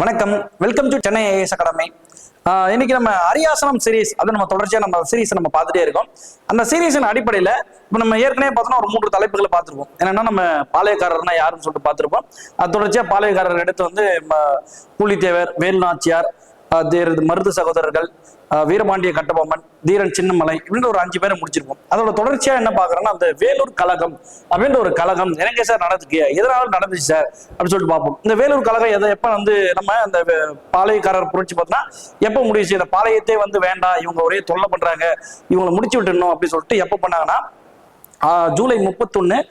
வணக்கம். Welcome to Chennai IAS academy இன்னைக்கு நம்ம அரியாசனம் சீரிஸ் அது நம்ம தொடர்ச்சியா நம்ம சீரீஸ் நம்ம பார்த்துட்டே இருக்கோம். அந்த சீரீஸின் அடிப்படையில இப்போ நம்ம ஏற்கனவே பார்த்தோம்னா ஒரு மூன்று தலைப்புகளை பார்த்துருப்போம். என்னன்னா நம்ம பாளையக்காரர்னா யாருன்னு சொல்லிட்டு பார்த்துருப்போம். அது தொடர்ச்சியா பாளையக்காரர் எடுத்து வந்து ம, பூலித்தேவர் வேலு நாச்சியார் மருது சகோதரர்கள் வீரபாண்டிய கட்டபொம்மன் தீரன் சின்னமலை இப்படின்ற ஒரு அஞ்சு பேரை முடிச்சிருப்போம். அதோட தொடர்ச்சியா என்ன பாக்குறோம்னா அந்த வேலூர் கழகம் அப்படின்ற ஒரு கழகம் எனக்கு சார் நடந்துக்கு எதனால நடந்துச்சு சார்? அப்படின்னு சொல்லிட்டு பார்ப்போம். இந்த வேலூர் கழகம் எதை எப்ப வந்து நம்ம அந்த பாளையக்காரர் புரட்சி பார்த்தோம்னா எப்ப முடிச்சு இந்த பாளையத்தே வந்து வேண்டாம் இவங்க ஒரே தொல்லை பண்றாங்க இவங்களை முடிச்சு விட்டுணும் அப்படின்னு சொல்லிட்டு எப்ப பண்ணாங்கன்னா ஜூலை முப்பத்தொன்னு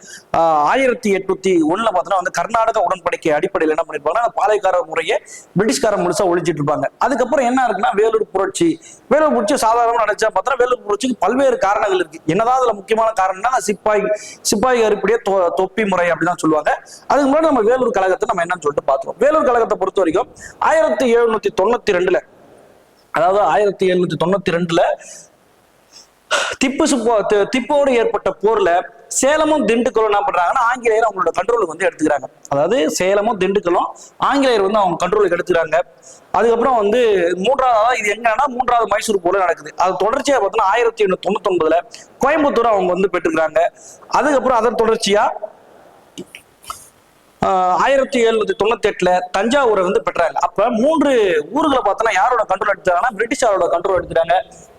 ஆயிரத்தி எட்நூத்தி ஒண்ணுல பார்த்தோன்னா வந்து கர்நாடக உடன்படிக்கை அடிப்படையில் என்ன பண்ணிருப்பாங்கன்னா பாளையக்கார முறையை பிரிட்டிஷ்கார முழுசா ஒழிச்சிட்டு இருப்பாங்க. அதுக்கப்புறம் என்ன இருக்குன்னா வேலூர் புரட்சி. வேலூர் புரட்சி சாதாரணமாக நினைச்சா பார்த்தா வேலூர் புரட்சிக்கு பல்வேறு காரணங்கள் இருக்கு. என்னதான் அதுல முக்கியமான காரணம்னா சிப்பாய் சிப்பாய் அறுப்படியே தொ- தொப்பி முறை அப்படிதான் சொல்லுவாங்க. அதுக்கு முன்னாடி நம்ம வேலூர் கழகத்தை நம்ம என்னன்னு சொல்லிட்டு பார்த்துருவோம். வேலூர் கழகத்தை பொறுத்த வரைக்கும் ஆயிரத்தி எழுநூத்தி தொண்ணூத்தி ரெண்டுல அதாவது ஆயிரத்தி எழுநூத்தி தொண்ணூத்தி ரெண்டுல திப்பு சுப்போ திப்போடு ஏற்பட்ட போர்ல சேலமும் திண்டுக்கலும் என்ன பண்றாங்கன்னா ஆங்கிலேயர் அவங்களோட கண்ட்ரோலுக்கு வந்து எடுத்துக்கிறாங்க. அதாவது சேலமும் திண்டுக்கலும் ஆங்கிலேயர் வந்து அவங்க கண்ட்ரோலுக்கு எடுத்துக்கிறாங்க. அதுக்கப்புறம் வந்து மூன்றாவது இது என்னன்னா மூன்றாவது மைசூர் போல நடக்குது. அது தொடர்ச்சியா பார்த்தோன்னா ஆயிரத்தி எண்ணூத்தி தொண்ணூத்தி ஒன்பதுல கோயம்புத்தூர் அவங்க வந்து பெற்றுக்கிறாங்க. அதுக்கப்புறம் அதன் தொடர்ச்சியா ஆயிரத்தி எழுநூத்தி தொண்ணூத்தி எட்டுல தஞ்சாவூரை வந்து பெற்றாங்க. அப்ப மூன்று ஊர்களை பார்த்தோன்னா யாரோட கண்ட்ரோல் எடுத்தாங்கன்னா பிரிட்டிஷாரோட கண்ட்ரோல் எடுத்துட்டாங்க.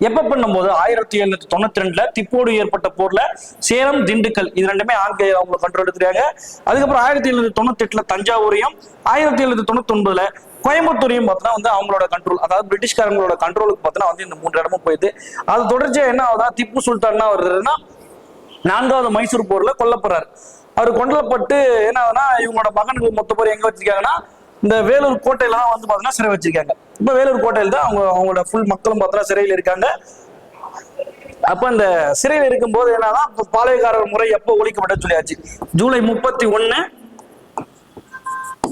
எப்ப பண்ணும்போது? ஆயிரத்தி எழுநூத்தி தொண்ணூத்தி ரெண்டுல திப்போடு ஏற்பட்ட போர்ல சேலம் திண்டுக்கல் இது ரெண்டுமே ஆங்கிலேயர் அவங்க கண்ட்ரோல் எடுத்துட்டாங்க. அதுக்கப்புறம் ஆயிரத்தி எழுநூத்தி தொண்ணூத்தி எட்டுல தஞ்சாவூரையும் ஆயிரத்தி எழுநூத்தி தொண்ணூத்தி ஒன்பதுல கோயம்புத்தூரையும் பார்த்தோன்னா வந்து அவங்களோட கண்ட்ரோல் அதாவது பிரிட்டிஷ்காரங்களோட கண்ட்ரோலுக்கு பார்த்தோன்னா வந்து இந்த மூன்று இடமும் போயிடுது அது தொடர்ச்சியா என்ன ஆகுதா திப்பு சுல்தான் என்ன வருதுன்னா நான்காவது மைசூர் போர்ல கொல்லப்படுறாரு அவர் கொண்டலப்பட்டு என்ன ஆகுதுன்னா இவங்களோட மகனுக்கு மொத்த பேர் எங்க வச்சிருக்காங்கன்னா இந்த வேலூர் கோட்டையில தான் வந்து பாத்தீங்கன்னா சிறை வச்சிருக்காங்க. இப்ப வேலூர் கோட்டையில தான் அவங்க அவங்களோட ஃபுல் மக்களும் பார்த்தா சிறையில் இருக்காங்க. அப்ப இந்த சிறையில் இருக்கும்போது என்னன்னா பாளையக்காரர் முறை எப்போ ஒழிக்கப்பட்ட சொல்லியாச்சு. ஜூலை முப்பத்தி ஒன்னு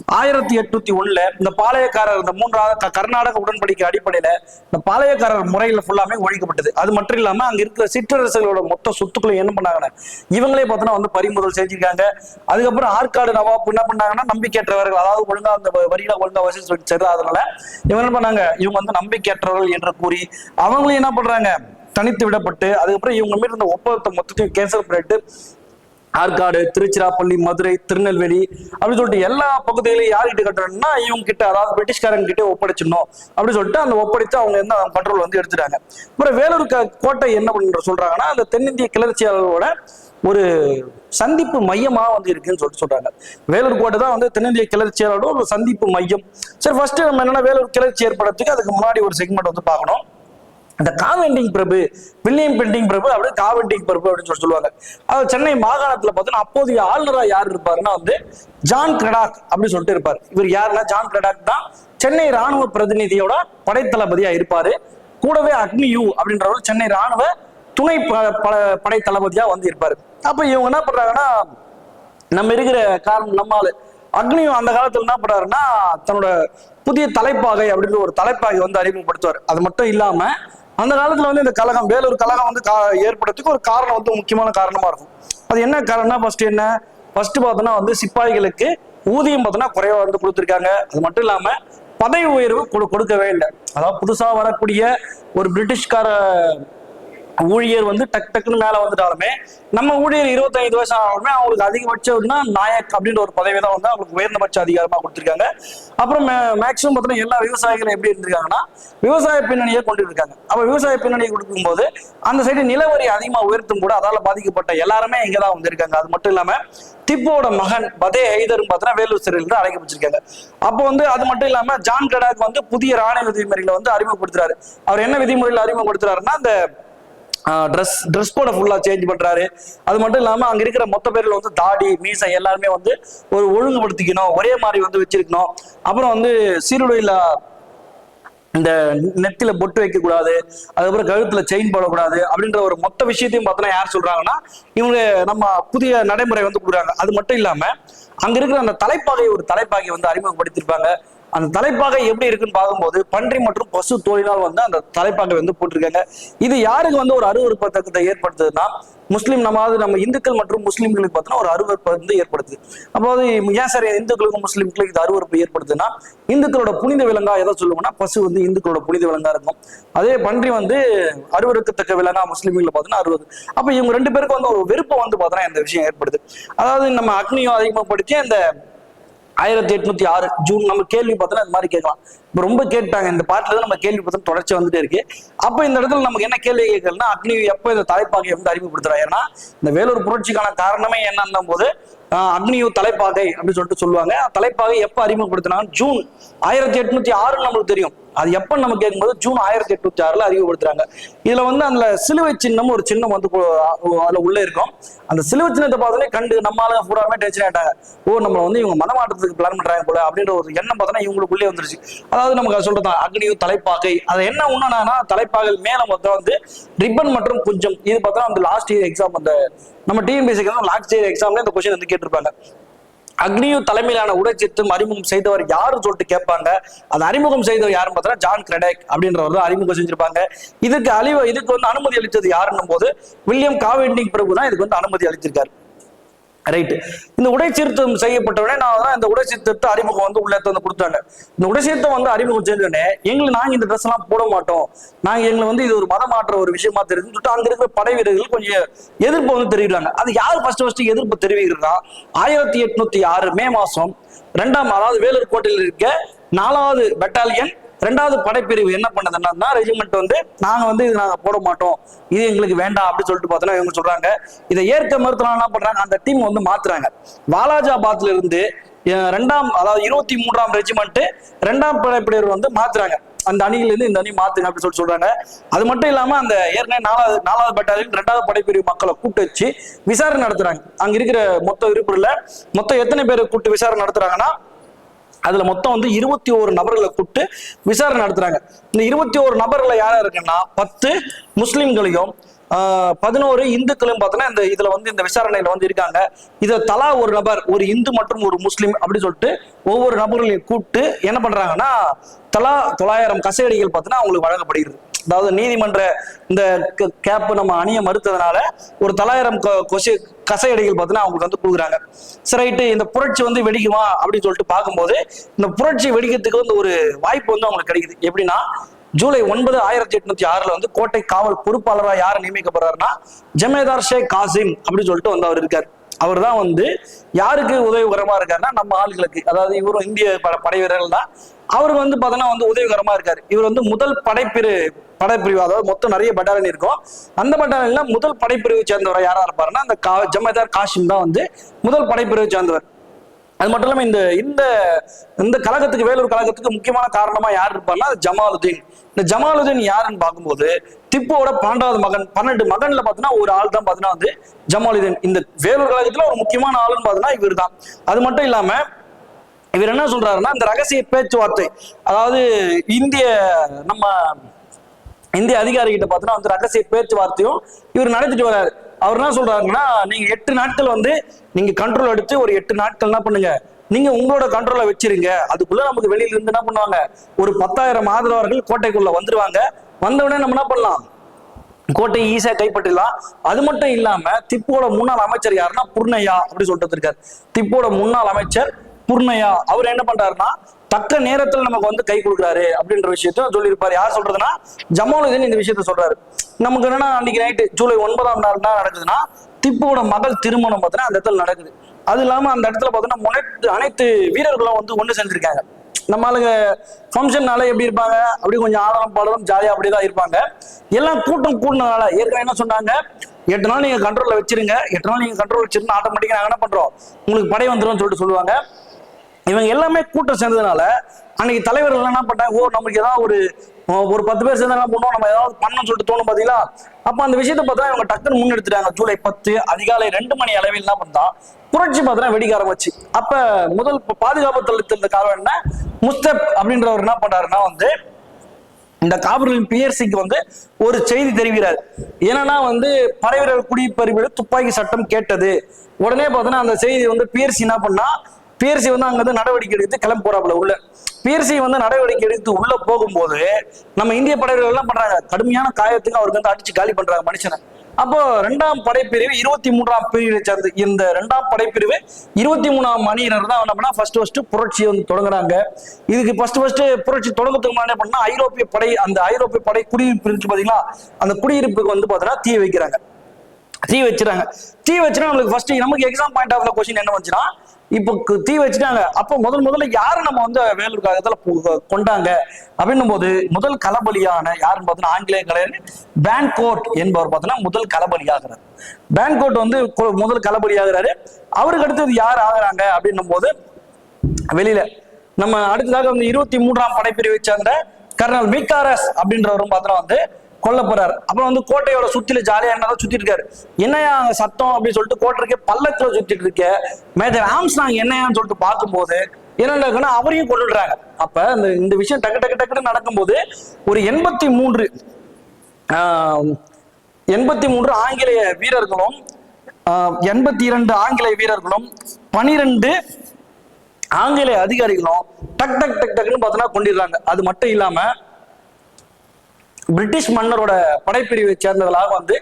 ஆயிரத்தி எட்நூத்தி ஒண்ணுல இந்த பாளையக்காரர் இந்த மூன்றாவது க- கர்நாடக உடன்படிக்கை அடிப்படையில இந்த பாளையக்காரர் முறையில ஃபுல்லாமே ஒழிக்கப்பட்டது. அது மட்டும் இல்லாம அங்க இருக்கிற சிற்றரசுகளோட மொத்த சொத்துக்களை என்ன பண்ணாங்கன்னா இவங்களே பார்த்தோன்னா வந்து பறிமுதல் செஞ்சிருக்காங்க. அதுக்கப்புறம் ஆற்காடு நவாப் என்ன பண்ணாங்கன்னா நம்பிக்கையற்றவர்கள் அதாவது ஒழுங்கா அந்த வரியில ஒழுங்கா வசூல் சொல்லி அதனால இவங்க என்ன பண்ணாங்க இவங்க வந்து நம்பிக்கையற்றவர்கள் என்று கூறி அவங்களையும் என்ன பண்றாங்க தனித்து விடப்பட்டு அதுக்கப்புறம் இவங்க மீது இருந்த ஒப்பந்தத்தை மொத்தத்தையும் கேன்சல் பண்ணிட்டு ஆற்காடு திருச்சிராப்பள்ளி மதுரை திருநெல்வேலி அப்படின்னு சொல்லிட்டு எல்லா பகுதிகளையும் யார்கிட்ட கட்டுறோம்னா இவங்க கிட்ட அதாவது பிரிட்டிஷ்காரங்க கிட்டே ஒப்படைச்சிடணும் அப்படின்னு சொல்லிட்டு அந்த ஒப்படைத்து அவங்க வந்து கண்ட்ரோல் வந்து எடுத்துட்டாங்க. அப்புறம் வேலூர் க- கோட்டை என்ன பண்ற சொல்றாங்கன்னா அந்த தென்னிந்திய கிளர்ச்சியாளர்களோட ஒரு சந்திப்பு மையமா வந்து இருக்குன்னு சொல்லிட்டு சொல்றாங்க. வேலூர் கோட்டை தான் வந்து தென்னிந்திய கிளர்ச்சியாளரோட ஒரு சந்திப்பு மையம். சரி ஃபர்ஸ்ட் நம்ம என்னன்னா வேலூர் கிளர்ச்சி ஏற்படுறதுக்கு அதுக்கு முன்னாடி ஒரு செக்மெண்ட் வந்து பார்க்கணும். இந்த காவெண்டிங் பிரபு வில்லியம் பெண்டிங் பிரபு அப்படி காவெண்டிங் பிரபு அப்படின்னு சொல்லி சொல்லுவாங்க. அது சென்னை மாகாணத்துல பார்த்தோன்னா அப்போதைய ஆளுநரா யார் இருப்பாருன்னா வந்து ஜான் கிரடாக் அப்படின்னு சொல்லிட்டு இருப்பார். இவர் யாருன்னா? ஜான் கிரடாக் தான் சென்னை ராணுவ பிரதிநிதியோட படைத்தளபதியா இருப்பாரு. கூடவே அக்னியூ அப்படின்றவர் சென்னை ராணுவ துணை ப- படை தளபதியா வந்து இருப்பாரு. அப்ப இவங்க என்ன பண்றாங்கன்னா நம்ம இருக்கிற காரணம் நம்ம அக்னியும் அந்த காலத்துல என்ன பண்றாருன்னா தன்னோட புதிய தலைப்பாகை அப்படின்ற ஒரு தலைப்பாகை வந்து அறிமுகப்படுத்துவார். அது மட்டும் இல்லாம அந்த காலத்துல வந்து இந்த கழகம் வேலூர் கழகம் வந்து கா- ஏற்படுறதுக்கு ஒரு காரணம் வந்து முக்கியமான காரணமா இருக்கும். அது என்ன காரணம்னா ஃபர்ஸ்ட் என்ன? ஃபர்ஸ்ட் பார்த்தோன்னா வந்து சிப்பாய்களுக்கு ஊதியம் பார்த்தோன்னா குறைவா வந்து கொடுத்துருக்காங்க. அது மட்டும் இல்லாம பதவி உயர்வு கொடுக்கவே இல்லை. அதாவது புதுசா வரக்கூடிய ஒரு பிரிட்டிஷ்கார ஊழியர் வந்து டக் டக்குன்னு மேல வந்துட்டாலுமே நம்ம ஊழியர் இருபத்தைந்து வயசு ஆனாலுமே அவங்களுக்கு அதிகபட்சம்னா நாயக் அப்படின்ற ஒரு பதவி தான் வந்து அவங்களுக்கு உயர்ந்தபட்ச அதிகாரமா கொடுத்துருக்காங்க. அப்புறம் மேக்சிமம் பார்த்தீங்கன்னா எல்லா விவசாயிகளும் எப்படி இருந்திருக்காங்கன்னா விவசாய பின்னணியை கொண்டு இருக்காங்க அப்ப விவசாய பின்னணியை கொடுக்கும்போது அந்த சைடு நிலவரி அதிகமா உயர்த்தும் கூட அதால பாதிக்கப்பட்ட எல்லாருமே இங்கே தான் வந்திருக்காங்க. அது மட்டும் இல்லாம திப்போட மகன் பதே ஹைதரும் பார்த்தீங்கன்னா வேலூர் சிறையில் இருந்து அழைக்கப்பட்டிருக்காங்க அப்போ வந்து அது மட்டும் இல்லாம ஜான் கடாக் வந்து புதிய ராணுவ விதிமுறைகளை வந்து அறிமுகப்படுத்துறாரு. அவர் என்ன விதிமுறைகள் அறிமுகப்படுத்துறாருன்னா அந்த ட்ரெஸ் ட்ரெஸ் கோடை ஃபுல்லாக சேஞ்ச் பண்றாரு. அது மட்டும் இல்லாம அங்க இருக்கிற மொத்த பேர்ல வந்து தாடி மீசை எல்லாருமே வந்து ஒரு ஒழுங்குபடுத்திக்கணும். ஒரே மாதிரி வந்து வச்சிருக்கணும். அப்புறம் வந்து சீருடையில இந்த நெத்தில பொட்டு வைக்க கூடாது. அதுக்கப்புறம் கழுத்துல செயின் போடக்கூடாது அப்படின்ற ஒரு மொத்த விஷயத்தையும் பார்த்தோன்னா யார் சொல்றாங்கன்னா இவங்க நம்ம புதிய நடைமுறை வந்து கொடுக்குறாங்க. அது மட்டும் இல்லாம அங்க இருக்கிற அந்த தலைப்பாகை ஒரு தலைப்பாகை வந்து அறிமுகப்படுத்திருப்பாங்க அந்த தலைப்பாகை எப்படி இருக்குன்னு பார்க்கும்போது பன்றி மற்றும் பசு தோழினால் வந்து அந்த தலைப்பாகை வந்து போட்டிருக்காங்க. இது யாருக்கு வந்து ஒரு அருவறுப்பத்தக்கத்தை ஏற்படுத்துதுன்னா முஸ்லீம் நம்மாவது நம்ம இந்துக்கள் மற்றும் முஸ்லீம்களுக்கு பார்த்தோன்னா ஒரு அருவருப்பை வந்து ஏற்படுது அப்போது ஏன் சார் இந்துக்களுக்கும் முஸ்லீம்களுக்கு இது அருவருப்பு ஏற்படுதுன்னா இந்துக்களோட புனித விலங்கா எதை சொல்லுவோம்னா பசு வந்து இந்துக்களோட புனித விலங்கா இருக்கும். அதே பன்றி வந்து அருவறுக்கத்தக்க விலங்கா முஸ்லீம்களை பார்த்தீங்கன்னா அறுபது அப்போ இவங்க ரெண்டு பேருக்கு வந்து ஒரு வெறுப்பை வந்து பார்த்தோன்னா இந்த விஷயம் ஏற்படுது. அதாவது நம்ம அக்னியும் அதிகமாக படிச்சு அந்த ஆயிரத்தி எட்நூத்தி ஆறு ஜூன் நம்ம கேள்வி பார்த்தோன்னா இந்த மாதிரி கேட்கலாம். இப்போ ரொம்ப கேட்டாங்க. இந்த பாட்டுல தான் நம்ம கேள்வி பார்த்தோம். தொடர்ச்சி வந்துட்டே இருக்கு. அப்போ இந்த இடத்துல நமக்கு என்ன கேள்வி கேட்கலன்னா அக்னி எப்போ இந்த தலைப்பாகை வந்து அறிமுகப்படுத்துறா ஏன்னா இந்த வேலூர் புரட்சிக்கான காரணமே என்னன்னும் போது அக்னியூ தலைப்பாகை அப்படின்னு சொல்லிட்டு சொல்லுவாங்க. தலைப்பாகை எப்போ அறிமுகப்படுத்தினாங்க ஜூன் ஆயிரத்தி எட்நூத்தி ஆறு நம்மளுக்கு தெரியும். அது எப்போ நம்ம கேட்கும்போது ஜூன் ஆயிரத்தி எட்நூத்தி ஆறுல அறிவுப்படுத்துறாங்க இதுல வந்து அந்த சிலுவை சின்னம் ஒரு சின்னம் வந்து அதுல உள்ள இருக்கும். அந்த சிலுவை சின்னத்தை பார்த்தோன்னே கண்டு நம்ம ஆளுங்க பூராமே டென்ஷன் ஆயிட்டாங்க. ஓ நம்ம வந்து இவங்க மனமாற்றத்துக்கு பிளான் பண்றாங்க போல அப்படின்ற ஒரு எண்ணம் பார்த்தோன்னா இவங்களுக்குள்ளே வந்துருச்சு. அதாவது நமக்கு சொல்றது அக்னியும் தலைப்பாகை அது என்ன உண்மைனா தலைப்பாகை மேல மொத்தம் வந்து ரிப்பன் மற்றும் குஞ்சம். இது பார்த்தா அந்த லாஸ்ட் இயர் எக்ஸாம் அந்த நம்ம டிஎன்பிஎஸ்சிக்கு லாஸ்ட் இயர் எக்ஸாம்ல இந்த கொஸ்டின் வந்து கேட்டிருப்பாங்க. அக்னியு தலைமையிலான உடைச்சித்தும் அறிமுகம் செய்தவர் யாருன்னு சொல்லிட்டு கேட்பாங்க. அது அறிமுகம் செய்தவர் யாருன்னு பார்த்தா ஜான் கிரெடக் அப்படின்றவர் தான் அறிமுகம் செஞ்சிருப்பாங்க. இதுக்கு அழிவு இதுக்கு வந்து அனுமதி அளித்தது யாருன்னும் போது வில்லியம் காவேண்டிங் பிரபு தான் இதுக்கு வந்து அனுமதி அளித்திருக்காரு. ரைட் இந்த உடை சீர்த்தம் செய்யப்பட்டவனே நான் தான் இந்த உடை சீர்த்தத்தை அறிமுகம் வந்து உள்ள வந்து கொடுத்தாங்க. இந்த உடை சீர்த்தம் வந்து அறிமுகம் செஞ்சோடனே எங்களை நாங்க இந்த ட்ரெஸ் எல்லாம் போட மாட்டோம். நாங்க எங்களை வந்து இது ஒரு மதம் மாற்ற ஒரு விஷயமா தெரியுதுன்னு சொல்லிட்டு அங்க இருக்கிற படை வீரர்கள் கொஞ்சம் எதிர்ப்பு வந்து தெரிவிக்கிறாங்க. அது யார் ஃபர்ஸ்ட் ஃபர்ஸ்ட் எதிர்ப்பு தெரிவிக்கிறதா? ஆயிரத்தி எட்நூத்தி ஆறு மே மாசம் ரெண்டாம் அதாவது வேலூர் கோட்டையில் இருக்க நாலாவது பெட்டாலியன் ரெண்டாவது படைப்பிரிவு என்ன பண்ணதுன்னா ரெஜிமெண்ட் வந்து நாங்க வந்து இது நாங்க போட மாட்டோம். இது எங்களுக்கு வேண்டாம் அப்படின்னு சொல்லிட்டு பார்த்தோன்னா இவங்க சொல்றாங்க. இதை ஏற்க மறுத்தலாம் என்ன பண்றாங்க அந்த டீம் வந்து மாத்துறாங்க. வாலாஜாபாத்ல இருந்து ரெண்டாம் அதாவது இருபத்தி மூன்றாம் ரெஜிமெண்ட் ரெண்டாம் படைப்பிரிவு வந்து மாத்துறாங்க. அந்த அணியில இருந்து இந்த அணி மாத்துங்க அப்படின்னு சொல்லி சொல்றாங்க. அது மட்டும் இல்லாம அந்த ஏற்கனவே நாலாவது நாலாவது பட்டாலியன் ரெண்டாவது படைப்பிரிவு மக்களை கூட்டு வச்சு விசாரணை நடத்துறாங்க. அங்க இருக்கிற மொத்த விருப்பத்துல மொத்தம் எத்தனை பேர் கூட்டு விசாரணை நடத்துறாங்கன்னா அதுல மொத்தம் வந்து இருபத்தி ஒரு நபர்களை கூப்பிட்டு விசாரணை நடத்துறாங்க. இந்த இருபத்தி ஒரு நபர்களை யாரா இருக்குன்னா பத்து முஸ்லிம்களையும் பதினோரு இந்துக்களும் பார்த்தோன்னா இந்த இதுல வந்து இந்த விசாரணையில வந்து இருக்காங்க. இதுல தலா ஒரு நபர் ஒரு இந்து மற்றும் ஒரு முஸ்லீம் அப்படின்னு சொல்லிட்டு ஒவ்வொரு நபர்களையும் கூப்பிட்டு என்ன பண்றாங்கன்னா தலா தொள்ளாயிரம் கசையடிகள் பார்த்தோன்னா அவங்களுக்கு வழங்கப்படுகிறது. அதாவது நீதிமன்ற இந்த கேப் நம்ம அணிய மறுத்ததுனால ஒரு தொள்ளாயிரம் கொசி கொசு கசையடிகள் பார்த்தீங்கன்னா அவங்களுக்கு வந்து கொடுக்குறாங்க. சரி ரைட்டு இந்த புரட்சி வந்து வெடிக்குமா அப்படின்னு சொல்லிட்டு பார்க்கும்போது இந்த புரட்சி வெடிக்கிறதுக்கு வந்து ஒரு வாய்ப்பு வந்து அவங்களுக்கு கிடைக்குது. எப்படின்னா ஜூலை ஒன்பது ஆயிரத்தி எட்நூத்தி ஆறுல வந்து கோட்டை காவல் பொறுப்பாளராக யார் நியமிக்கப்படுறாருன்னா ஜமேதார் ஷேக் காசிம் அப்படின்னு சொல்லிட்டு வந்து அவர் இருக்கார். அவர் தான் வந்து யாருக்கு உதவிகரமா இருக்காருன்னா நம்ம ஆளுகளுக்கு. அதாவது இவரும் இந்திய பட- படை வீரர்கள் தான். அவருக்கு வந்து பார்த்தோன்னா வந்து உதவிகரமா இருக்காரு. இவர் வந்து முதல் படைப்பிரி படைப்பிரிவு அதாவது மொத்தம் நிறைய பட்டாலியன் இருக்கும். அந்த பட்டாலியன்ல முதல் படைப்பிரிவு சேர்ந்தவர் யாரா இருப்பாருன்னா அந்த கா ஜமேதார் காஷிம் தான் வந்து முதல் படைப்பிரிவு சேர்ந்தவர். அது மட்டும் இல்லாம இந்த இந்த இந்த கழகத்துக்கு வேலூர் கழகத்துக்கு முக்கியமான காரணமா யார் இருப்பாருன்னா ஜமாலுதீன். இந்த ஜமாலுதீன் யாருன்னு பார்க்கும்போது திப்போட பன்னெண்டாவது மகன் பன்னெண்டு மகன்ல பார்த்தீங்கன்னா ஒரு ஆள் தான் பாத்தீங்கன்னா வந்து ஜமாலுதீன். இந்த வேலூர் கழகத்துல ஒரு முக்கியமான ஆளுன்னு பாத்தீங்கன்னா இவர் தான் அது மட்டும் இல்லாம இவர் என்ன சொல்றாருன்னா இந்த ரகசிய பேச்சுவார்த்தை அதாவது இந்திய நம்ம இந்திய அதிகாரிகிட்ட பார்த்தோன்னா வந்து ரகசிய பேச்சுவார்த்தையும் இவர் நடத்திட்டு வர்றாரு. அவர் என்ன சொல்றாருன்னா நீங்க எட்டு நாட்கள் வந்து நீங்க கண்ட்ரோல் எடுத்து ஒரு எட்டு நாட்கள் என்ன பண்ணுங்க நீங்க உங்களோட கண்ட்ரோல வச்சிருங்க. அதுக்குள்ள நமக்கு வெளியில இருந்து என்ன பண்ணுவாங்க? ஒரு பத்தாயிரம் ஆதரவர்கள் கோட்டைக்குள்ள வந்துருவாங்க. வந்த உடனே நம்ம என்ன பண்ணலாம்? கோட்டையை ஈஸியா கைப்பற்றிடலாம். அது மட்டும் இல்லாம திப்போட முன்னாள் அமைச்சர் யாருன்னா புர்ணையா அப்படி சொல்லிட்டு இருக்காரு திப்போட முன்னாள் அமைச்சர் புர்ணையா அவர் என்ன பண்றாருன்னா தக்க நேரத்துல நமக்கு வந்து கை கொடுக்குறாரு அப்படின்ற விஷயத்த சொல்லியிருப்பாரு. யார் சொல்றதுன்னா ஜமாலுதீன் இந்த விஷயத்த சொல்றாரு. நமக்கு என்னன்னா அன்னைக்கு நைட்டு ஜூலை ஒன்பதாம் நாள் என்ன நடக்குதுன்னா திப்போட மகள் திருமணம் பார்த்தீங்கன்னா அந்த இடத்துல நடக்குது. அது இல்லாம அந்த இடத்துல பார்த்தோன்னா முனைத்து அனைத்து வீரர்களும் வந்து ஒன்று செஞ்சிருக்காங்க நம்ம ஆளுங்க ஃபங்க்ஷன்னால எப்படி இருப்பாங்க? அப்படி கொஞ்சம் ஆடலும் பாடலும் ஜாலியா அப்படிதான் இருப்பாங்க. எல்லாம் கூட்டம் கூட்டினால ஏற்கனவே என்ன சொன்னாங்க? எட்டு நாள் நீங்க கண்ட்ரோல்ல வச்சிருங்க. எட்டு நாள் நீங்க கண்ட்ரோல் வச்சிருந்தா ஆட்டோமேட்டிக்காக நாங்க என்ன பண்றோம்? உங்களுக்கு படை வந்துடும் சொல்லிட்டு சொல்லுவாங்க. இவங்க எல்லாமே கூட்டம் சேர்ந்ததுனால அன்னைக்கு தலைவர்கள் என்ன பண்ணாங்க ஓ நமக்கு ஏதாவது ஒரு ஒரு பத்து பேர் சேர்ந்து என்ன பண்ணுவோம்? நம்ம ஏதாவது பண்ணணும்னு சொல்லிட்டு தோணும் பாத்தீங்களா? அப்ப அந்த விஷயத்தை பார்த்தா இவங்க டக்குன்னு முன்னெடுத்துட்டாங்க. ஜூலை பத்து அதிகாலை ரெண்டு மணி அளவில் என்ன பண்ணா புரட்சி பார்த்தா வெடிக்க ஆரம்பிச்சு. அப்ப முதல் பாதுகாப்பு தளத்தில் காரணம் என்ன? முஸ்தப் அப்படின்றவர் என்ன பண்றாருன்னா வந்து இந்த காவலர்களின் பிஎர்சிக்கு வந்து ஒரு செய்தி தெரிவிக்கிறார். என்னன்னா வந்து படைவீரர் குடிப்பறிவிட துப்பாக்கி சட்டம் கேட்டது. உடனே பார்த்தோன்னா அந்த செய்தி வந்து பிஎர்சி என்ன பண்ணா பிஎர்சி வந்து அங்க வந்து நடவடிக்கை எடுத்து கிளம்ப போறாப்புல உள்ள. பிஎர்சி வந்து நடவடிக்கை எடுத்து உள்ள போகும்போது நம்ம இந்திய படைகள் எல்லாம் பண்றாங்க. கடுமையான காயத்துக்கு அவருக்கு வந்து அடிச்சு காலி பண்றாங்க மனுஷனை. அப்போ ரெண்டாம் படைப்பிரிவு இருபத்தி மூன்றாம் பிரிவை சேர்ந்து இந்த ரெண்டாம் படைப்பிரிவு இருபத்தி மூணாம் அணியினர் தான் என்ன ஃபர்ஸ்ட் ஃபர்ஸ்ட் புரட்சி வந்து தொடங்குறாங்க. இதுக்கு ஃபர்ஸ்ட் ஃபர்ஸ்ட் புரட்சி தொடங்கத்துக்கு முன்னாடி என்ன பண்ணா ஐரோப்பிய படை அந்த ஐரோப்பிய படை குடியிருப்பு இருக்கு பாத்தீங்களா? அந்த குடியிருப்புக்கு வந்து பாத்தீங்கன்னா தீ வைக்கிறாங்க. தீ வச்சுறாங்க. தீ வச்சுனா நம்மளுக்கு ஃபர்ஸ்ட் நமக்கு எக்ஸாம் பாயிண்ட் ஆஃப்ல கொஸ்டின் என்ன வந்துச்சுன்னா இப்போ தீ வச்சுட்டாங்க. அப்போ முதல் முதல்ல யாரு நம்ம வந்து வேலூர் காலத்துல கொண்டாங்க? அப்படின்னும் போது முதல் களபலியான யாருன்னு பார்த்தோன்னா ஆங்கிலேய கலைஞர் பேன்கோட் என்பவர் பார்த்தோன்னா முதல் களபலியாகிறார். பேன்கோட் வந்து கொ- முதல் களபலியாகிறாரு. அவருக்கு அடுத்தது யார் ஆகுறாங்க? அப்படின்னும் போது வெளியில நம்ம அடுத்ததாக வந்து இருபத்தி மூன்றாம் படைப்பிரிவை சேர்ந்த கர்னல் மிகாரஸ் அப்படின்றவரும் பார்த்தோன்னா வந்து கொல்ல போறாரு. அப்புறம் வந்து கோட்டையோட சுத்தில ஜாலியா என்ன சுத்திட்டு இருக்காரு. என்னையா அங்க சத்தம் அப்படின்னு சொல்லிட்டு கோட்டைக்கு பல்லக்கில் சுத்திட்டு இருக்க. மேஜர் ஆம்ஸ்டாங் என்னையான்னு சொல்லிட்டு பார்க்கும்போது என்ன நடக்குன்னா அவரையும் கொண்டுடுறாங்க அப்ப இந்த இந்த விஷயம் டக்கு டக்கு டக்குன்னு நடக்கும்போது ஒரு எண்பத்தி மூன்று எண்பத்தி மூன்று ஆங்கிலேய வீரர்களும் எண்பத்தி இரண்டு ஆங்கிலேய வீரர்களும் பனிரெண்டு ஆங்கிலேய அதிகாரிகளும் டக் டக் டக் டக்குன்னு பார்த்தோன்னா கொண்டிடுறாங்க. அது மட்டும் இல்லாமல் பிரிட்டிஷ் மன்னரோட படைப்பிரிவை சேர்ந்தவர்களாக வந்து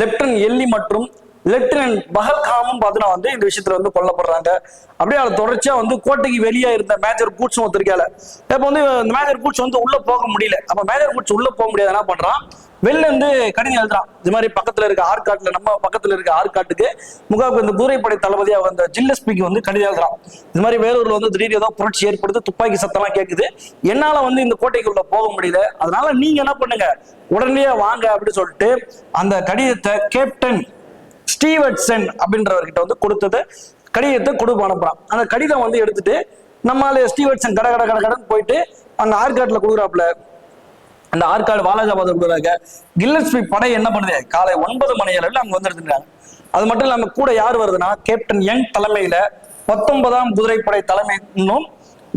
லெப்டினன்ட் எல்லி மற்றும் லெப்டினன்ட் பகல்காமும் பார்த்தீங்கன்னா வந்து இந்த விஷயத்துல வந்து கொல்லப்படுறாங்க. அப்படியே அதை தொடர்ச்சியா வந்து கோட்டைக்கு வெளியே இருந்த மேஜர் கூட்ஸும் ஒருத்தருக்கால இப்போ வந்து இந்த மேஜர் கூட்ஸ் வந்து உள்ள போக முடியல. அப்ப மேஜர் கூட்ஸ் உள்ள போக முடியாது. என்ன பண்றான்? வெளில இருந்து கடிதம் எழுதுறான் இது மாதிரி பக்கத்துல இருக்க ஆற்காட்டுல நம்ம பக்கத்துல இருக்க ஆற்காட்டுக்கு முகாவுக்கு இந்த குதிரைப்படை தளபதியா வந்த ஜில்லஸ்பிக்கு வந்து கடிதம் எழுதுறான் இது மாதிரி வேலூர்ல வந்து திடீர் ஏதோ புரட்சி ஏற்படுது துப்பாக்கி சத்தம்லாம் கேட்குது என்னால வந்து இந்த கோட்டைக்குள்ள போக முடியல. அதனால நீங்க என்ன பண்ணுங்க? உடனே வாங்க அப்படின்னு சொல்லிட்டு அந்த கடிதத்தை கேப்டன் ஸ்டீவர்ட்சன் அப்படின்றவர்கிட்ட வந்து கொடுத்தது. கடிதத்தை கொடுப்பு அனுப்புறான். அந்த கடிதம் வந்து எடுத்துட்டு நம்மளால ஸ்டீவர்ட்சன் கட கட கட கடன் போயிட்டு அங்க ஆற்காட்டுல கொடுக்குறாப்புல. அந்த ஆற்காடு வாலாஜாபாத் கொடுக்குறாங்க கில்லஸ்பி படை என்ன பண்ணுது? காலை ஒன்பது மணி அளவில் அங்க வந்துருந்துட்டாங்க அது மட்டும் இல்லாம கூட யார் வருதுன்னா கேப்டன் யங் தலைமையில பத்தொன்பதாம் குதிரைப்படை தலைமை இன்னும்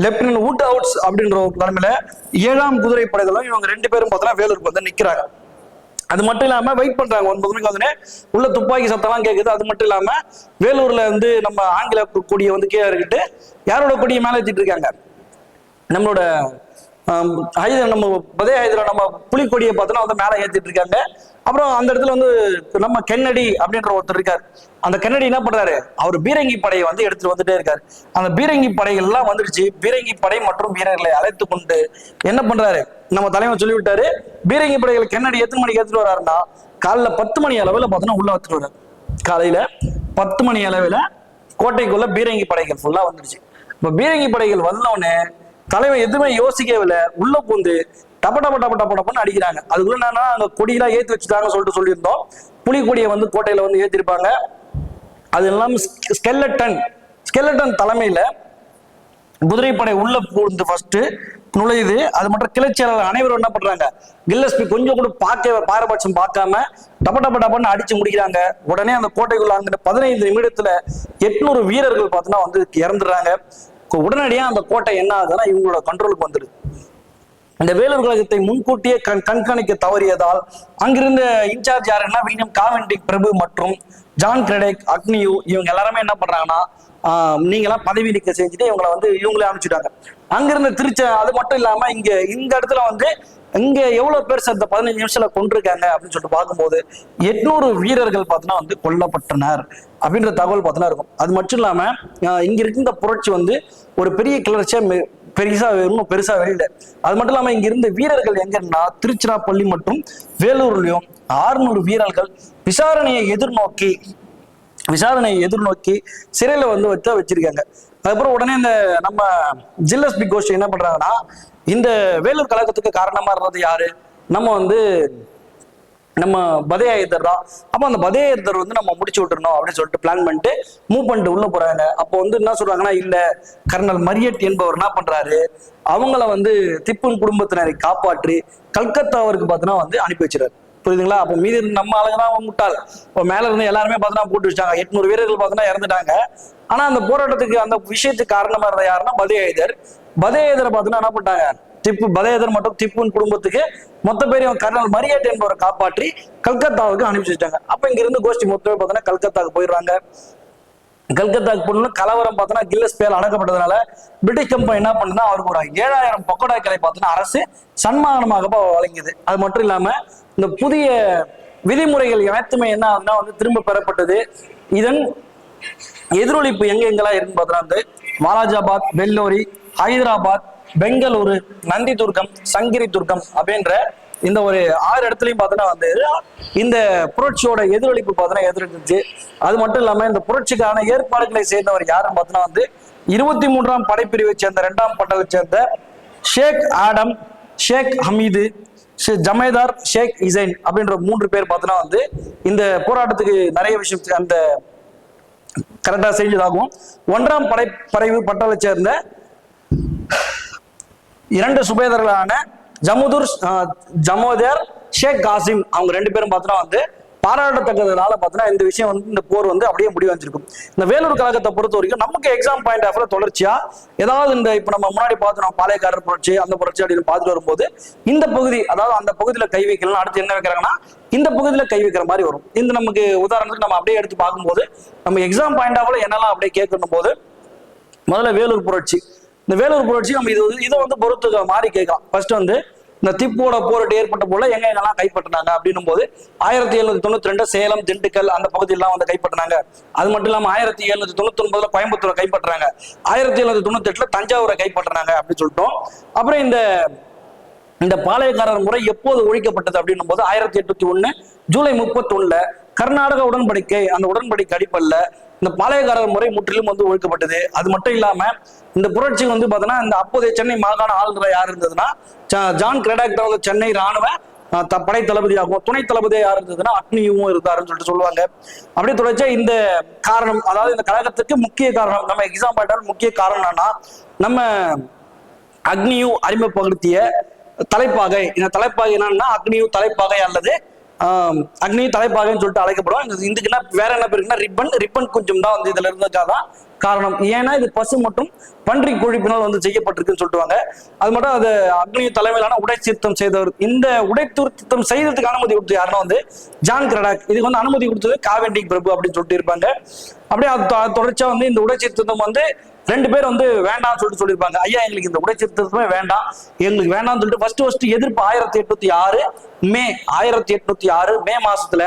லெப்டினன்ட் வூட் அவுட்ஸ் அப்படின்ற ஒரு தலைமையில ஏழாம் குதிரைப்படைகளும் இவங்க ரெண்டு பேரும் பார்த்தோன்னா வேலூருக்கு வந்து நிக்கிறாங்க. அது மட்டும் இல்லாம வெயிட் பண்றாங்க. ஒன்பது மணிக்கு வந்து உள்ள துப்பாக்கி சத்தம்லாம் கேக்குது. அது மட்டும் இல்லாம வேலூர்ல வந்து நம்ம ஆங்கில கொடியை வந்து கீழே இருக்கிட்டு யாரோட கொடியை மேலே வச்சுட்டு இருக்காங்க? நம்மளோட ஹைதர் நம்ம பதே ஹைதரா நம்ம புலிக்கொடியை பார்த்தோன்னா வந்து மேலே ஏற்றிட்டு இருக்காங்க. அப்புறம் அந்த இடத்துல வந்து நம்ம கென்னடி அப்படின்ற ஒருத்தர் இருக்கார். அந்த கென்னடி என்ன பண்றாரு? அவர் பீரங்கி படையை வந்து எடுத்துட்டு வந்துட்டே இருக்காரு. அந்த பீரங்கி படைகள்லாம் வந்துடுச்சு. பீரங்கி படை மற்றும் வீரர்களை அழைத்து கொண்டு என்ன பண்றாரு? நம்ம தலைவர் சொல்லிவிட்டாரு பீரங்கி படைகள் கென்னடி எத்தனை மணிக்கு எடுத்துட்டு வராருன்னா காலைல பத்து மணி அளவில் பார்த்தோன்னா உள்ள வந்துட்டு வர்றாரு காலையில பத்து மணி அளவில் கோட்டைக்குள்ள பீரங்கி படைகள் ஃபுல்லா வந்துடுச்சு. இப்போ பீரங்கி படைகள் வந்தோடனே தலைவன் எதுவுமே யோசிக்கவில்லை. உள்ள பூந்து டப டப டப டப அடிக்கிறாங்க. அதுக்குள்ள என்னன்னா அங்க கொடியெல்லாம் ஏத்தி வச்சுட்டாங்க சொல்லிட்டு சொல்லியிருந்தோம். புலி கொடியை வந்து கோட்டையில வந்து ஏத்திருப்பாங்க. அது இல்லாம ஸ்கெல்லட்டன் ஸ்கெல்லட்டன் தலைமையில குதிரைப்படை உள்ள பூந்து ஃபர்ஸ்ட் நுழையுது. அது மட்டும் கிளைச்சியாளர் அனைவரும் என்ன பண்றாங்க? கில்லஸ்பி கொஞ்சம் கூட பார்க்க பாரபட்சம் பார்க்காம டப டப டபன்னு அடிச்சு முடிக்கிறாங்க. உடனே அந்த கோட்டைக்குள்ள அந்த பதினைந்து நிமிடத்துல எட்நூறு வீரர்கள் பார்த்தோன்னா வந்து இறந்துடுறாங்க. உடனடியா அந்த கோட்டை என்ன ஆகுதுன்னா இவங்களோட கண்ட்ரோலுக்கு வந்துடுது இந்த வேலூர் கழகத்தை முன்கூட்டியே கண் கண்காணிக்க தவறியதால் அங்கிருந்த இன்சார்ஜ் யாருன்னா வில்லியம் காவென்டிக் பிரபு மற்றும் ஜான் கிரெடேக் அக்னியூ இவங்க எல்லாருமே என்ன பண்றாங்கன்னா நீங்களாம் பதவி நீக்க செஞ்சுட்டு இவங்களை வந்து இவங்களே அனுப்பிச்சுட்டாங்க. அங்கிருந்த திருச்ச அது மட்டும் இல்லாம இங்க இந்த இடத்துல வந்து இங்க எவ்வளவு பேர் சார் இந்த பதினஞ்சு நிமிஷத்துல கொண்டிருக்காங்க அப்படின்னு சொல்லிட்டு பார்க்கும்போது எட்நூறு வீரர்கள் பார்த்தோன்னா வந்து கொல்லப்பட்டனர் அப்படின்ற தகவல் பார்த்தோன்னா இருக்கும். அது மட்டும் இல்லாம இங்க இருக்கின்ற புரட்சி வந்து ஒரு பெரிய கிளர்ச்சியா பெருசா இன்னும் பெருசா வெளியில. அது மட்டும் இல்லாம இங்க இருந்த வீரர்கள் எங்கன்னா திருச்சிராப்பள்ளி மற்றும் வேலூர்லயும் ஆறுநூறு வீரர்கள் விசாரணையை எதிர்நோக்கி விசாரணையை எதிர்நோக்கி சிறையில வந்து வச்சா வச்சிருக்காங்க. அதுக்கப்புறம் உடனே இந்த நம்ம ஜில்லஸ் பிக் கோஷ்டி என்ன பண்றாங்கன்னா இந்த வேலூர் கழகத்துக்கு காரணமா இருந்தது யாரு? நம்ம வந்து நம்ம பதையாயுதர் தான். அப்போ அந்த பதையாயுதர் வந்து நம்ம முடிச்சு விட்டுறணும் அப்படின்னு சொல்லிட்டு பிளான் பண்ணிட்டு மூவ் பண்ணிட்டு உள்ள போறாங்க. அப்போ வந்து என்ன சொல்றாங்கன்னா இல்ல கர்னல் மரியட் என்பவர் என்ன பண்றாரு? அவங்கள வந்து திப்புன் குடும்பத்தினரை காப்பாற்றி கல்கத்தாவிற்கு பார்த்தீங்கன்னா வந்து அனுப்பி வச்சிருக்காரு புரியுதுங்களா? அப்போ மீதி நம்ம ஆளுங்க தான் முட்டாள். இப்போ மேல இருந்து எல்லாருமே பார்த்தோன்னா போட்டு வச்சாங்க எட்நூறு வீரர்கள் பார்த்தீங்கன்னா இறந்துட்டாங்க. ஆனா அந்த போராட்டத்துக்கு அந்த விஷயத்துக்கு காரணமா இருந்த யாருன்னா பதையாயுதர் பதையாயுதரை பார்த்தீங்கன்னா என்ன பண்ணாங்க திப்பு பதேதர் மற்றும் திப்புன் குடும்பத்துக்கு மொத்த பேரையும் கர்னல் மரியாட் என்பவரை காப்பாற்றி கல்கத்தாவுக்கு அனுப்பிச்சு வச்சிட்டாங்க. அப்ப இங்க இருந்து கோஷ்டி மொத்தமே பார்த்தோன்னா கல்கத்தாவுக்கு போயிடுறாங்க. கல்கத்தாக்கு பொண்ணு கலவரம் பார்த்தோன்னா கில்லஸ் பேர் அடக்கப்பட்டதுனால பிரிட்டிஷ் கம்பெனி என்ன பண்ணுதுன்னா அவருக்கு ஒரு ஏழாயிரம் பக்கோடாக்களை பார்த்தோன்னா அரசு சன்மானமாக வழங்கியது. அது மட்டும் இல்லாம இந்த புதிய விதிமுறைகள் அனைத்துமே என்ன ஆகுதுன்னா வந்து திரும்ப பெறப்பட்டது. இதன் எதிரொலிப்பு எங்க எங்கெல்லாம் இருக்குன்னு பார்த்தோன்னா வந்து வாலாஜாபாத் வெள்ளோரி ஹைதராபாத் பெங்களூரு நந்தி துர்க்கம் சங்கிரி துர்க்கம் அப்படின்ற இந்த ஒரு ஆறு இடத்துலையும் பார்த்தோன்னா வந்து இந்த புரட்சியோட எதிரொலிப்பு பார்த்தோன்னா எதிர்த்துச்சு அது மட்டும் இல்லாமல் இந்த புரட்சிக்கான ஏற்பாடுகளை செய்தவர் யாருன்னு பார்த்தோன்னா வந்து இருபத்தி மூன்றாம் படைப்பிரிவை சேர்ந்த ரெண்டாம் பட்டத்தை சேர்ந்த ஷேக் ஆடம் ஷேக் ஹமீது ஷே- ஜமேதார் ஷேக் இசைன் அப்படின்ற மூன்று பேர் பார்த்தோன்னா வந்து இந்த போராட்டத்துக்கு நிறைய விஷயம் அந்த கரெக்டாக செஞ்சதாகவும் ஒன்றாம் படை படைவு பட்டாளை சேர்ந்த இரண்டு சுபேதர்களான ஜமுதுர் ஜமோதர் ஷேக் காசிம் அவங்க ரெண்டு பேரும் பார்த்தோன்னா வந்து பாராட்டத்தக்கதுனால பார்த்தோன்னா இந்த விஷயம் வந்து இந்த போர் வந்து அப்படியே முடிவஞ்சிருக்கும் இந்த வேலூர் கழகத்தை பொறுத்த வரைக்கும் நமக்கு எக்ஸாம் பாயிண்ட் ஆஃப்ல தொடர்ச்சியா ஏதாவது இந்த இப்போ நம்ம முன்னாடி பார்த்தோம் பாளையக்காரர் புரட்சி அந்த புரட்சி அப்படின்னு பார்த்துட்டு வரும்போது இந்த பகுதி அதாவது அந்த பகுதியில கை வைக்கலாம் அடுத்து என்ன வைக்கிறாங்கன்னா இந்த பகுதியில கை வைக்கிற மாதிரி வரும். இந்த நமக்கு உதாரணத்துக்கு நம்ம அப்படியே எடுத்து பார்க்கும்போது நம்ம எக்ஸாம் பாயிண்ட் ஆஃப்ல என்னெல்லாம் அப்படியே கேட்கணும் போது முதல்ல வேலூர் புரட்சி இந்த வேலூர் புரட்சி நம்ம இது இதை வந்து பொறுத்து மாறி கேட்கலாம். ஃபர்ஸ்ட் வந்து இந்த திப்போட போராட்டம் ஏற்பட்ட போல எங்க எங்கெல்லாம் கைப்பற்றினாங்க அப்படின்னும் போது ஆயிரத்தி எழுநூத்தி தொண்ணூத்தி ரெண்டு சேலம் திண்டுக்கல் அந்த பகுதியெல்லாம் வந்து கைப்பற்றினாங்க. அது மட்டும் இல்லாம ஆயிரத்தி எழுநூத்தி தொண்ணூத்தி ஒன்பதுல கோயம்புத்தூரை கைப்பற்றுறாங்க ஆயிரத்தி எழுநூத்தி தொண்ணூத்தி எட்டுல தஞ்சாவூரை கைப்பற்றினாங்க அப்படின்னு சொல்லிட்டோம். அப்புறம் இந்த இந்த பாளையக்காரர் முறை எப்போது ஒழிக்கப்பட்டது அப்படின்னும் போது ஆயிரத்தி எட்நூத்தி ஒண்ணு ஜூலை முப்பத்தி ஒண்ணுல கர்நாடக உடன்படிக்கை அந்த உடன்படிக்கை அடிப்படையில் இந்த பாளையக்காரர் முறை முற்றிலும் வந்து ஒழிக்கப்பட்டது. அது மட்டும் இல்லாம இந்த புரட்சி வந்து பார்த்தோன்னா இந்த அப்போதைய சென்னை மாகாண ஆளுநர் யார் இருந்ததுன்னா ஜா- ஜான் கிரெடாக் தான் சென்னை ராணுவ படை தளபதியாகவும் துணை தளபதியாக யார் இருந்ததுன்னா அக்னியும் இருந்தாருன்னு சொல்லிட்டு சொல்லுவாங்க. அப்படியே தொடர்ச்சியா இந்த காரணம் அதாவது இந்த கழகத்துக்கு முக்கிய காரணம் நம்ம எக்ஸாம் பாட்டால் முக்கிய காரணம் என்னன்னா நம்ம அக்னியு அறிமுகப்படுத்திய தலைப்பாகை. இந்த தலைப்பாகை என்னன்னா அக்னியு தலைப்பாகை அல்லது அக்னி தலைப்பாகைன்னு சொல்லிட்டு அழைக்கப்படும் இந்த- இதுக்கு என்ன வேற என்ன பேருக்குன்னா ரிப்பன். ரிப்பன் குஞ்சம் தான் வந்து இதுல இருந்ததுக்காக காரணம். ஏன்னா இது பசு மற்றும் பன்றி கொழிப்பினால் வந்து செய்யப்பட்டிருக்குன்னு சொல்லிட்டுவாங்க. அது மட்டும் அது அக்னி தலைமையிலான உடை திருத்தம் செய்தவர். இந்த உடை திருத்தம் செய்ததுக்கு அனுமதி கொடுத்தது யாருன்னா வந்து ஜான் கிரடாக். இதுக்கு வந்து அனுமதி கொடுத்தது காவெண்டிங் பிரபு அப்படின்னு சொல்லிட்டு இருப்பாங்க. அப்படியே அது தொடர்ச்சியா வந்து இந்த உடை திருத்தம் வந்து ரெண்டு பேர் வந்து வேண்டாம்னு சொல்லிட்டு சொல்லியிருப்பாங்க. ஐயா எங்களுக்கு இந்த உடை திருத்தமே வேண்டாம். எங்களுக்கு வேண்டாம்னு சொல்லிட்டு ஃபர்ஸ்ட் ஃபர்ஸ்ட் எதிர்ப்பு ஆயிரத்தி எட்நூத்தி ஆறு மே ஆயிரத்தி எட்நூத்தி ஆறு மே மாசத்துல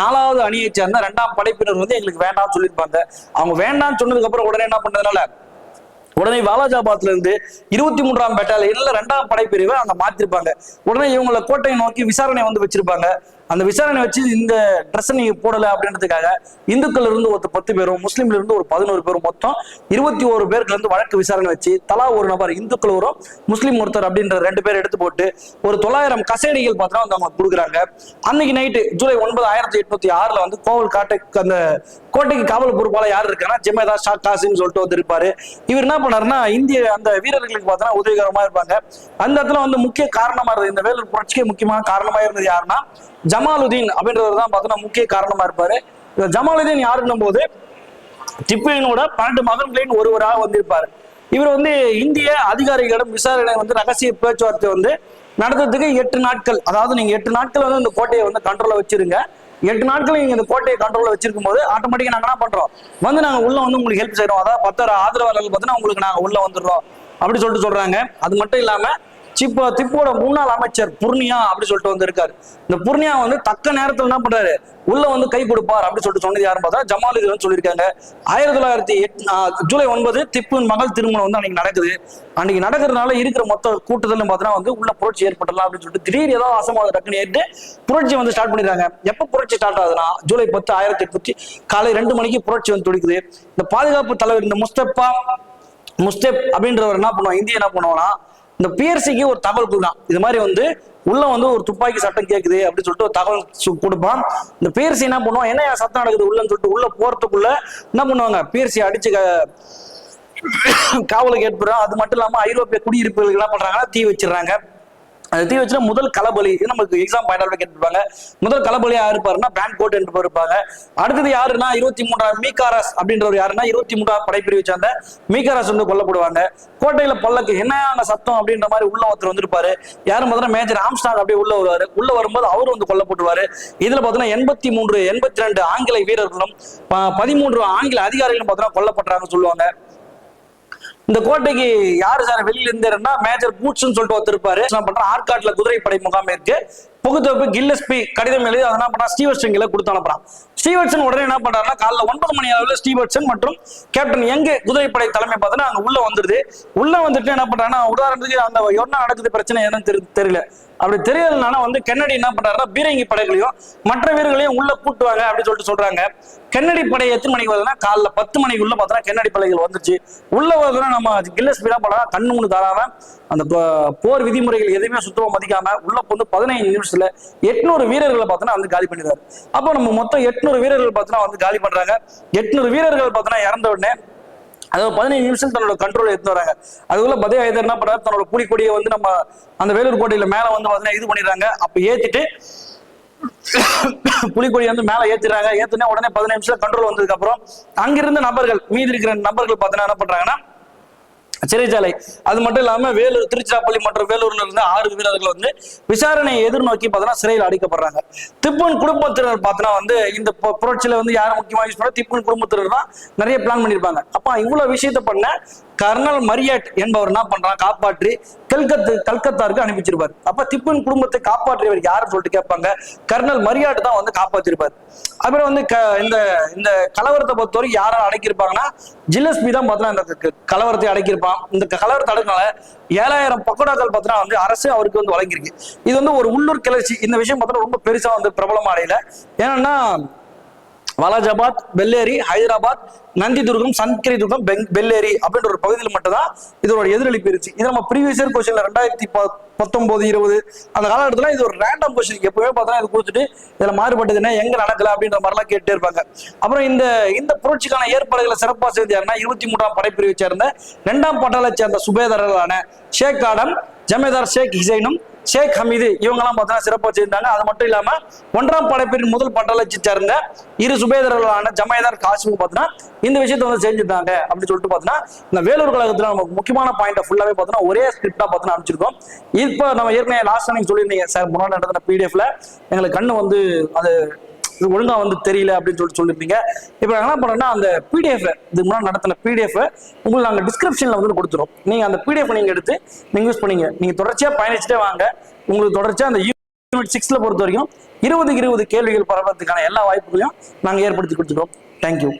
நாலாவது அணியை சேர்ந்த ரெண்டாம் படைப்பினர் வந்து எங்களுக்கு வேண்டாம்னு சொல்லியிருப்பாங்க. அவங்க வேண்டாம்னு சொன்னதுக்கு அப்புறம் உடனே என்ன பண்ணதுனால உடனே வாலாஜாபாத்ல இருந்து இருபத்தி மூன்றாம் பெட்டாலியன்ல ரெண்டாம் படைப்பிரிவை அங்க மாத்திருப்பாங்க. உடனே இவங்களை கோட்டையை நோக்கி விசாரணை வந்து வச்சிருப்பாங்க. அந்த விசாரணை வச்சு இந்த ட்ரெஸ் நீங்க போடல அப்படின்றதுக்காக இந்துக்கள் இருந்து ஒரு பத்து பேரும் முஸ்லீம்ல இருந்து ஒரு பதினோரு பேரும் மொத்தம் இருபத்தி ஒரு பேருக்கு இருந்து வழக்கு விசாரணை வச்சு தலா ஒரு நபர் இந்துக்கள் ஒரு முஸ்லீம் ஒருத்தர் அப்படின்ற ரெண்டு பேர் எடுத்து போட்டு ஒரு தொள்ளாயிரம் கசேடிகள் பார்த்தா வந்து அவங்க கொடுக்குறாங்க. அன்னைக்கு நைட்டு ஜூலை ஒன்பது ஆயிரத்தி எட்நூத்தி ஆறுல வந்து கோவில் காட்டை அந்த கோட்டைக்கு காவல் பொறுப்பாளர் யார் இருக்காங்கன்னா ஜெமேதா ஷா காசின்னு சொல்லிட்டு வந்திருப்பாரு இவர் என்ன பண்ணாருன்னா இந்திய அந்த வீரர்களுக்கு பார்த்தோன்னா உதவிகரமா இருப்பாங்க. அந்த இடத்துல வந்து முக்கிய காரணமா இருந்தது இந்த வேலூர் புரட்சிக்கு முக்கியமான காரணமா இருந்தது யாருன்னா ஜமாலுதீன் அப்படின்றவர் தான் பார்த்தோன்னா முக்கிய காரணமா இருப்பாரு. இந்த ஜமாலுதீன் யாருன்னும் போது திப்புவினோட பன்னெண்டு மகன்களின் ஒருவராக வந்திருப்பார். இவர் வந்து இந்திய அதிகாரிகளிடம் விசாரணை வந்து ரகசிய பேச்சுவார்த்தை வந்து நடத்துறதுக்கு எட்டு நாட்கள். அதாவது நீங்க எட்டு நாட்கள் வந்து இந்த கோட்டையை வந்து கண்ட்ரோல வச்சிருங்க. எட்டு நாட்கள் நீங்க இந்த கோட்டையை கண்ட்ரோல வச்சிருக்கும் போது ஆட்டோமேட்டிக்கா நாங்க என்ன பண்றோம்? வந்து நாங்க உள்ள வந்து உங்களுக்கு ஹெல்ப் செய்யறோம் அதாவது பத்தாயிரம் ஆதரவாளர்கள் பார்த்தீங்கன்னா உங்களுக்கு நாங்க உள்ள வந்துடுறோம். அப்படின்னு சொல்லிட்டு சொல்றாங்க. அது மட்டும் இல்லாம சிப்போ திப்போட முன்னாள் அமைச்சர் புர்ணியா அப்படின்னு சொல்லிட்டு வந்திருக்காரு இந்த புர்ணியா வந்து தக்க நேரத்தில் என்ன பண்றாரு? உள்ள வந்து கை கொடுப்பார் அப்படின்னு சொல்லிட்டு சொன்னது யாரும் பார்த்தா ஜமாலுதீன் சொல்லியிருக்காங்க. ஆயிரத்தி தொள்ளாயிரத்தி எட் ஜூலை ஒன்பது திப்புவின் மகள் திருமணம் வந்து அன்னைக்கு நடக்குது. அன்னைக்கு நடக்கிறதுனால இருக்கிற மொத்த கூட்டத்தில் பார்த்தீங்கன்னா வந்து உள்ள புரட்சி ஏற்பட்டலாம் அப்படின்னு சொல்லிட்டு திடீர் ஏதாவது அசம்பாவித டக்குன்னு ஏற்று புரட்சி வந்து ஸ்டார்ட் பண்ணிடுறாங்க. எப்ப புரட்சி ஸ்டார்ட் ஆகுதுன்னா ஜூலை பத்து ஆயிரத்தி எட்நூத்தி காலை ரெண்டு மணிக்கு புரட்சி வந்து துடிக்குது. இந்த பாதுகாப்பு தலைவர் இந்த முஸ்தபா முஸ்தப் அப்படின்றவர் என்ன பண்ணுவோம் இந்திய என்ன பண்ணுவான்னா இந்த பிஎர்சிக்கு ஒரு தகவல் கொடுக்கலாம் இது மாதிரி வந்து உள்ள வந்து ஒரு துப்பாக்கி சட்டம் கேக்குது அப்படின்னு சொல்லிட்டு ஒரு தகவல் சு- கொடுப்பான். இந்த பிஎர்சி என்ன பண்ணுவான்? என்ன சத்தம் நடக்குது உள்ளன்னு சொல்லிட்டு உள்ள போறதுக்குள்ள என்ன பண்ணுவாங்க? பிஎர்சி அடிச்சு க- காவலுக்கு ஏற்படுறோம் அது மட்டும் இல்லாம ஐரோப்பிய குடியிருப்புகளுக்கு என்ன பண்றாங்கன்னா தீ வச்சிடறாங்க. தீ வச்சுனா முதல் களபலி இது நமக்கு எக்ஸாம் பாயிண்ட் கேட்டுருப்பாங்க. முதல் களபலி யார் இருப்பாருன்னா பேங்க் கோட் என்று இருப்பாங்க. அடுத்தது யாருன்னா இருபத்தி மூன்றாம் மீகாராஸ் அப்படின்றவர் யாருன்னா இருபத்தி மூன்றாம் படைப்பிரிவு சார்ந்த மீகாராஸ் வந்து கொல்லப்படுவாங்க. கோட்டையில பல்லக்கு என்ன சத்தம் அப்படின்ற மாதிரி உள்ள ஒருத்தர் வந்திருப்பாரு. யாரும் பார்த்தீங்கன்னா மேஜர் ஆம்ஸ்டாங் அப்படியே உள்ள வருவாரு. உள்ள வரும்போது அவர் வந்து கொல்லப்படுவாரு இதுல பார்த்தீங்கன்னா எண்பத்தி மூன்று எண்பத்தி ரெண்டு ஆங்கில வீரர்களும் பதிமூன்று ஆங்கில அதிகாரிகளும் பார்த்தீங்கன்னா கொல்லப்படுறாங்கன்னு சொல்லுவாங்க. இந்த கோட்டைக்கு யாரு சார் வெளியில இருந்தாருன்னா மேஜர் பூட்ஸ்னு சொல்லிட்டு ஒருத்தர் என்ன பண்ற ஆற்காட்டுல குதிரைப்படை முகாம் இருக்கு. புகுத்தொப்பு கில்லஸ்பி கடிதம் எழுதி அதை என்ன பண்ணா ஸ்டீவர்சன் கொடுத்து அனுப்புறான். ஸ்டீவர்சன் உடனே என்ன பண்றாருன்னா காலைல ஒன்பது மணி அளவுல ஸ்டீவர்சன் மற்றும் கேப்டன் எங்க குதிரைப்படை தலைமை பார்த்தோன்னா அங்க உள்ள வந்துருது. உள்ள வந்துட்டு என்ன பண்றாங்கன்னா உதாரணத்துக்கு அந்த என்ன நடக்குது பிரச்சனை என்னன்னு தெரி- தெரியல. அப்படி தெரியலனா வந்து கென்னடி என்ன பண்றாருன்னா பீரங்கி படைகளையும் மற்ற வீரர்களையும் உள்ள கூட்டுவாங்க அப்படின்னு சொல்லிட்டு சொல்றாங்க. கென்னடி படை எத்தனை மணிக்கு வருதுன்னா காலைல பத்து மணிக்குள்ள பார்த்தா கென்னடி படைகள் வந்துச்சு உள்ள வருதுன்னா நம்ம கில்லஸ் பீடா படம் கண்ணு முன்னு தாராம அந்த போர் விதிமுறைகள் எதுவுமே சுத்தமா மதிக்காம உள்ள வந்து பதினைந்து நிமிஷத்துல எட்நூறு வீரர்களை பார்த்தோன்னா வந்து காலி பண்ணிடுறாரு அப்போ நம்ம மொத்தம் எட்நூறு வீரர்கள் பார்த்தோன்னா வந்து காலி பண்றாங்க. எட்நூறு வீரர்கள் பார்த்தோன்னா இறந்த உடனே அதாவது பதினைந்து நிமிஷம் தன்னோட கண்ட்ரோல் எடுத்து வராங்க. அதுக்குள்ள பதே ஐதர் என்ன பண்றாரு? தன்னோட புலிக்கொடியை வந்து நம்ம அந்த வேலூர் கோட்டையில மேல வந்து பாத்தீங்கன்னா இது பண்ணிடுறாங்க. அப்ப ஏத்திட்டு புலிக்கொடி வந்து மேல ஏத்திடுறாங்க. ஏத்துனா உடனே பதினஞ்சு நிமிஷம் கண்ட்ரோல் வந்ததுக்கு அப்புறம் அங்கிருந்த நபர்கள் மீதி இருக்கிற நபர்கள் பார்த்தீங்கன்னா என்ன பண்றாங்கன்னா சிறைச்சாலை. அது மட்டும் இல்லாம வேலூர் திருச்சிராப்பள்ளி மற்றும் வேலூர்ல இருந்து ஆறு வீரர்கள் வந்து விசாரணையை எதிர்நோக்கி பார்த்தீங்கன்னா சிறையில் அடைக்கப்படுறாங்க. திப்பன் குடும்பத்தினர் பார்த்தீங்கன்னா வந்து இந்த புரட்சியில வந்து யார் முக்கியமாக யூஸ் பண்ண திப்பன் குடும்பத்தினர் தான் நிறைய பிளான் பண்ணியிருப்பாங்க அப்ப இவ்வளவு விஷயத்த பண்ண கர்னல் மரியாட் என்பவர் என்ன பண்றான்? காப்பாற்றி கல்கத்து கல்கத்தாருக்கு அனுப்பிச்சிருப்பார். அப்ப திப்புவின் குடும்பத்தை காப்பாற்றியவர் யாருன்னு சொல்லிட்டு கேட்பாங்க. கர்னல் மரியாட் தான் வந்து காப்பாற்றிருப்பார் அப்புறம் வந்து க- இந்த இந்த கலவரத்தை பொறுத்தவரைக்கும் யாரால அடக்கியிருப்பாங்கன்னா ஜில்லஸ்பி தான் பார்த்தீங்கன்னா இந்த கலவரத்தை அடக்கியிருப்பான். இந்த கலவரத்தை அடக்கினால ஏழாயிரம் பக்கோடாக்கள் பார்த்தீங்கன்னா வந்து அரசு அவருக்கு வந்து வழங்கியிருக்கு. இது வந்து ஒரு உள்ளூர் கிளர்ச்சி. இந்த விஷயம் பார்த்தீங்கன்னா ரொம்ப பெருசா வந்து பிரபலமா அடையல. ஏன்னா வாலாஜாபாத் பெல்லேரி ஹைதராபாத் நந்திதுர்கம் சன்கிரி துர்கம் பெங் பெல்லேரி அப்படின்ற ஒரு பகுதியில் மட்டும்தான் இதோட எதிரொலிப்பு இருந்துச்சு. இது நம்ம ப்ரீவியஸ் இயர் கொஸ்டின்ல ரெண்டாயிரத்தி ப- பத்தொன்பது இருபது அந்த காலகட்டத்தில் இது ஒரு ரேண்டம் கொஸ்டின் எப்பவுமே பார்த்தா இது கொடுத்துட்டு இதில் மாறுபட்டது என்ன எங்க நடக்கல அப்படின்ற மாதிரிலாம் கேட்டே இருப்பாங்க. அப்புறம் இந்த இந்த புரட்சிக்கான ஏற்பாடுகளை சிறப்பாக செய்து யாருன்னா இருபத்தி மூன்றாம் படைப்பிரிவை சேர்ந்த இரண்டாம் பட்டாளை சேர்ந்த சுபேதர்களான ஷேக் ஆடம் ஜமேதார் ஷேக் ஹிசைனும் ஷேக் ஹமீது இவங்கெல்லாம் பார்த்தோன்னா சிறப்பாக செய்திருந்தாங்க அது மட்டும் இல்லாம ஒன்றாம் படைப்பிரிவின் முதல் பட்டாளத்தை சேர்ந்த இரு சுபேதர்களான ஜமேதார் காசிமும் பார்த்தோன்னா இந்த விஷயத்தை வந்து செஞ்சிருந்தாங்க அப்படின்னு சொல்லிட்டு பார்த்தோன்னா இந்த வேலூர் கழகத்துல நமக்கு முக்கியமான பாயிண்ட் ஃபுல்லாவே பார்த்தோன்னா ஒரே ஸ்கிரிப்டா பார்த்தீங்கன்னா அனுப்பிச்சிருக்கோம். இப்போ நம்ம ஏற்கனவே லாஸ்ட் நீங்க சொல்லியிருந்தீங்க சார் முன்னாடி நடந்த பிடிஎஃப்ல எங்களுக்கு கண்ணு வந்து அது இது ஒழுங்கா வந்து தெரியல அப்படின்னு சொல்லிட்டு சொல்லியிருந்தீங்க இப்போ என்ன பண்ணோம்னா அந்த பிடிஎஃப் இதுக்கு முன்னாடி நடத்தின பிடிஎஃப் உங்களுக்கு நாங்கள் டிஸ்கிரிப்ஷன்ல வந்து கொடுத்துரும் நீங்க அந்த பிடிஎஃப் நீங்க எடுத்து நீங்க யூஸ் பண்ணீங்க. நீங்க தொடர்ச்சியா பயணிச்சுட்டே வாங்க. உங்களுக்கு தொடர்ச்சியா அந்த யூனிட் சிக்ஸ்ல பொறுத்த வரைக்கும் இருபதுக்கு இருபது கேள்விகள் பரவதுக்கான எல்லா வாய்ப்புகளையும் நாங்கள் ஏற்படுத்தி கொடுத்துட்டோம். தேங்க்யூ